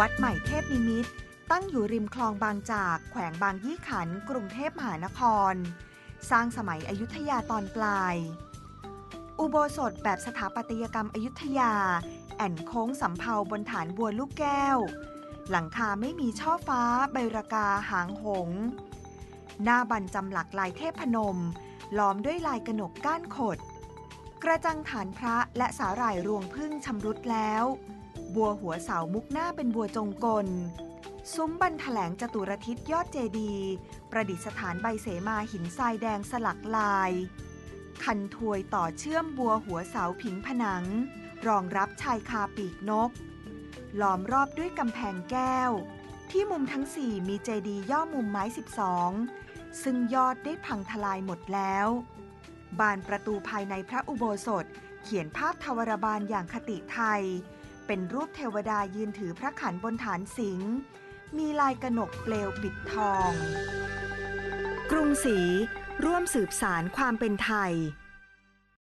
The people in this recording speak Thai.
วัดใหม่เทพนิมิตตั้งอยู่ริมคลองบางจาก แขวงบางยี่ขัน กรุงเทพมหานคร สร้างสมัยอยุธยาตอนปลาย อุโบสถแบบสถาปัตยกรรมอยุธยา แอนโค้งสำเภาบนฐานบัวลูกแก้ว หลังคาไม่มีช่อฟ้า ใบรากาหางหง หน้าบันจำหลักลายเทพนม ล้อมด้วยลายกระหนกก้านขด กระจังฐานพระและสาหร่ายรวงพึ่งชำรุดแล้ว บัวหัวเสามุกหน้าเป็นบัวจงกล ซุ้มบันแถลงจตุรทิศยอดเจดี ประดิษฐานใบเสมาหินทรายแดงสลักลาย คันถวยต่อเชื่อมบัวหัวเสาผิงผนัง รองรับชายคาปีกนก ล้อมรอบด้วยกำแพงแก้ว ที่มุมทั้งสี่มีเจดีย์ย่อมุมไม้ 12 ซึ่งยอดได้พังทลายหมดแล้ว บานประตูภายในพระอุโบสถเขียนภาพทวรบาลอย่างคติไทย เป็นรูปเทวดายืนถือพระขันบนฐานสิงห์มีลายกระหนกเปลวปิดทอง กรุงศรีร่วมสืบสารความเป็นไทย